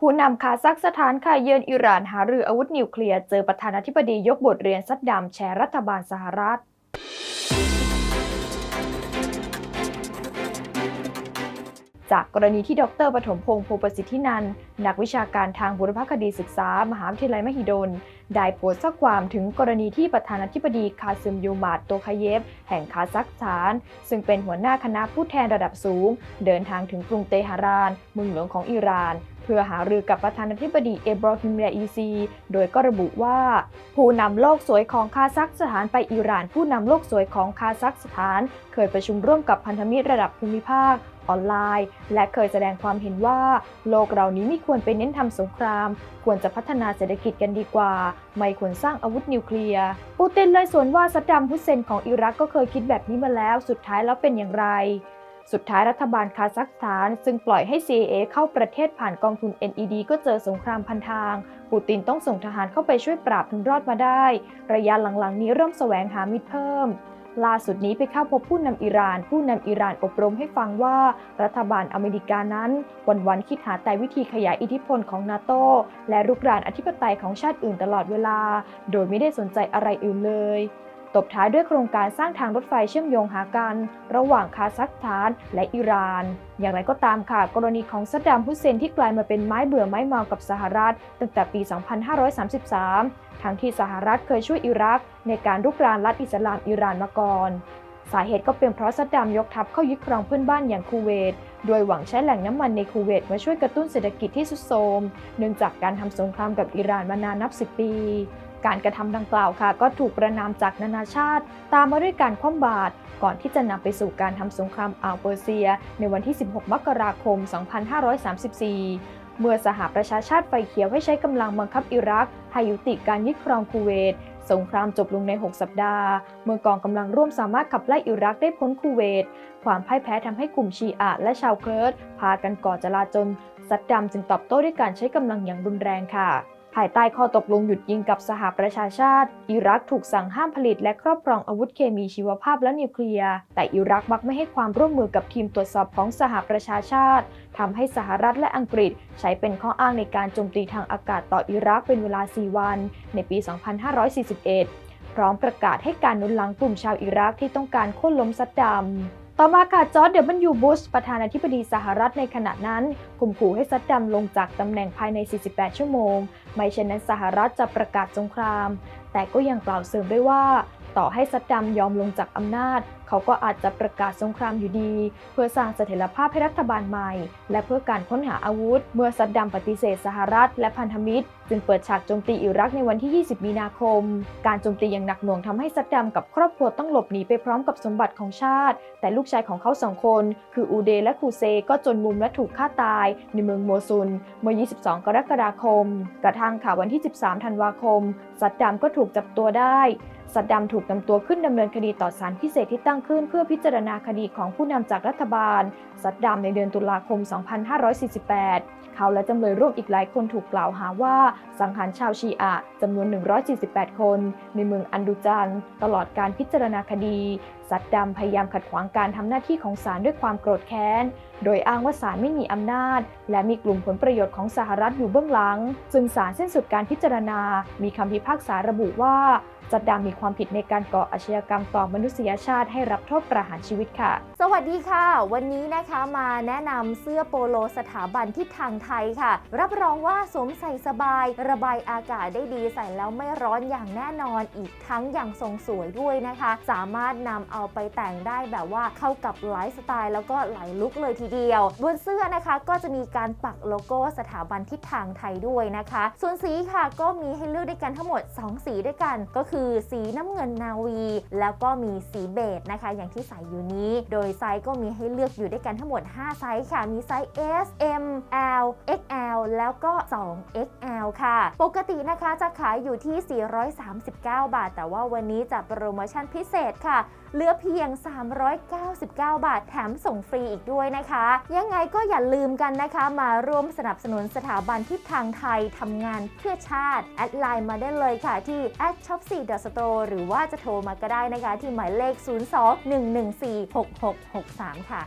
ผู้นำคาซัคสถานค่ะเยือนอิหร่านหารืออาวุธนิวเคลียร์เจอประธานาธิบดียกบทเรียนซัดดัมแชร์รัฐบาลสหรัฐ จากกรณีที่ดรปฐมพงศ์โพประสิทธินันนักวิชาการทางบุรพคดีศึกษา มหาวิทยาลัยมหิดล ได้โพสต์ข้อความถึงกรณีที่ประธานาธิบดีคาซึมยูมาดโตคาเยฟ แห่งคาซัคสถาน ซึ่งเป็นหัวหน้าคณะผู้แทนระดับสูง เดินทางถึงกรุงเตหะรานเมืองหลวงของอิหร่าน พื่อหารือกับประธานาธิบดีเอบรอฮิมราอีซี โดยก็ระบุว่า ผู้นำโลกสวยของคาซัคสถานไปอิหร่าน ผู้นำโลกสวยของคาซัคสถาน เคยประชุมร่วมกับพันธมิตรระดับภูมิภาคออนไลน์ และเคยแสดงความเห็นว่า โลกเรานี้ไม่ควรไปเน้นทำสงคราม ควรจะพัฒนาเศรษฐกิจกันดีกว่า ไม่ควรสร้างอาวุธนิวเคลียร์ ปูตินเลยสวนว่าซัดดัมฮุสเซนของอิรักก็เคยคิดแบบนี้มาแล้ว สุดท้ายแล้วเป็นอย่างไร สุดท้ายรัฐบาลคาซัคสถาน ซึ่งปล่อยให้ CIA เข้าประเทศผ่านกองทุน NED ก็เจอสงครามพันทาง ปูตินต้องส่งทหารเข้าไปช่วยปราบถึงรอดมาได้ ระยะหลังๆ นี้เริ่มแสวงหามิตรเพิ่ม ล่าสุดนี้ไปเข้าพบผู้นำอิหร่าน ผู้นำอิหร่านอบรมให้ฟังว่า รัฐบาลอเมริกานั้น วันๆคิดหาแต่วิธีขยายอิทธิพลของนาโตและรุกรานอธิปไตยของชาติอื่นตลอดเวลา โดยไม่ได้สนใจอะไรอื่นเลย ตบท้ายด้วยโครงการสร้างทางรถไฟเชื่อมโยงหากัน ระหว่างคาซัคสถานและอิหร่าน อย่างไรก็ตามค่ะ กรณีของซัดดัมฮุเซนที่กลายมาเป็นไม้เบื่อไม้เมากับสหรัฐ ตั้งแต่ปี 2533 ทั้งที่สหรัฐเคยช่วยอิรัก ในการรุกรานรัฐอิสลามอิหร่านมาก่อน สาเหตุก็เป็นเพราะซัดดัมยกทัพเข้ายึดครองเพื่อนบ้านอย่างคูเวต โดยหวังใช้แหล่งน้ำมันในคูเวตมาช่วยกระตุ้นเศรษฐกิจที่สุดโทรม เนื่องจากการทำสงครามกับอิหร่านมานานนับสิบปี การกระทำดังกล่าวค่ะ ก็ถูกประนามจากนานาชาติ ตามมาด้วยการคว่ำบาตรก่อนที่จะนำไปสู่การทำสงครามอ่าวเปอร์เซีย ในวันที่ 16 มกราคม 2534เมื่อสหประชาชาติไฟเขียวให้ใช้กำลังบังคับอิรักให้ยุติการยึดครองคูเวต สงครามจบลงใน 6 สัปดาห์ เมื่อกองกำลังร่วมสามารถขับไล่อิรักได้พ้นคูเวต ความพ่ายแพ้ทำให้กลุ่มชีอะและชาวเคิร์ดพากันก่อจลาจล ซัดดัมจึงตอบโต้ด้วยการใช้กำลังอย่างรุนแรงค่ะ ภายใต้ข้อตกลงหยุดยิงกับสหประชาชาติ อิรักถูกสั่งห้ามผลิตและครอบครองอาวุธเคมีชีวภาพและนิวเคลียร์ แต่อิรักมักไม่ให้ความร่วมมือกับทีมตรวจสอบของสหประชาชาติทำให้สหรัฐและอังกฤษ ใช้เป็นข้ออ้างในการโจมตีทางอากาศต่ออิรักเป็นเวลา 4 วัน ในปี 2541 พร้อมประกาศให้การนุนหลังกลุ่มชาวอิรักที่ต้องการโค่นล้มซัดดัม ต่อมาค่ะจอร์ดเดบันยูบุชประธานาธิบดีสหรัฐในขณะนั้นข่มขู่ให้ซัดดัมลงจากตำแหน่งภายใน 48 ชั่วโมง ไม่เช่นนั้นสหรัฐจะประกาศสงคราม แต่ก็ยังกล่าวเสริมด้วยว่า ต่อให้ซัดดัมยอมลงจากอำนาจ เขาก็อาจจะประกาศสงครามอยู่ดี เพื่อสร้างเสถียรภาพให้รัฐบาลใหม่ และเพื่อการค้นหาอาวุธ เมื่อซัดดัมปฏิเสธสหรัฐ และพันธมิตร จึงเปิดฉากโจมตีอิรักในวันที่ 20 มีนาคม การโจมตีอย่างหนักหน่วงทำให้ซัดดัมกับครอบครัวต้องหลบหนีไปพร้อมกับสมบัติของชาติ แต่ลูกชายของเขาสองคน คืออูเดและคูเซก็จนมุมและถูกฆ่าตาย ในเมืองโมซุลเมื่อ 22 กรกฎาคม กระทั่งข่าววันที่ 13 ธันวาคมซัดดัมก็ถูกจับตัวได้ซัดดัมถูกนำตัวขึ้นดำเนินคดีต่อศาลพิเศษที่ตั้งขึ้นเพื่อพิจารณาคดีของผู้นำจากรัฐบาลซัดดัมในเดือนตุลาคม 2548 เขาและจำเลยร่วมอีกหลายคนถูกกล่าวหาว่าสังหารชาวชีอะจำนวน 148 คน ในเมืองอันดูจัน ตลอดการพิจารณาคดีซัดดัมพยายามขัดขวางการทำหน้าที่ของศาลด้วยความโกรธแค้น โดยอ้างว่าศาลไม่มีอำนาจ และมีกลุ่มผลประโยชน์ของสหรัฐอยู่เบื้องหลัง จึงศาลสิ้นสุดการพิจารณา มีคำพิพากษาระบุว่า ซัดดัมมีความผิดในการก่ออาชญากรรมต่อมนุษยชาติให้รับโทษประหารชีวิตค่ะ สวัสดีค่ะ วันนี้นะคะมาแนะนำเสื้อโปโลสถาบันทิศทางไทยค่ะ รับรองว่าสวมใส่สบาย ระบายอากาศได้ดีใส่แล้วไม่ร้อนอย่างแน่นอนอีกทั้งอย่างทรงสวยด้วยนะคะ สามารถนำเอาไปแต่งได้แบบว่าเข้ากับไลฟ์สไตล์แล้วก็หลายลุคเลยทีเดียว บนเสื้อนะคะก็จะมีการปักโลโก้สถาบันทิศทางไทยด้วยนะคะ ส่วนสีค่ะก็มีให้เลือกด้วยกันทั้งหมด 2 สีด้วยกันก็คือสีน้ำเงินนาวี แล้วก็มีสีเบจนะคะ อย่างที่ใส่อยู่นี้ โดยไซส์ก็มีให้เลือกอยู่ด้วยกันทั้งหมด 5 ไซส์ค่ะ มีไซส์ S M L XL แล้วก็ 2XL ค่ะ ปกตินะคะจะขายอยู่ที่ 439 บาท แต่ว่าวันนี้จะโปรโมชั่นพิเศษค่ะ เหลือเพียง 399 บาท แถมส่งฟรีอีกด้วยนะคะ ยังไงก็อย่าลืมกันนะคะ มาร่วมสนับสนุนสถาบันทิศทางไทยทำงานเพื่อชาติ แอดไลน์มาได้เลยค่ะที่ s h o p 4 store หรือว่าจะโทรมาก็ได้นะคะ ที่หมายเลข 02 114 6663 ค่ะ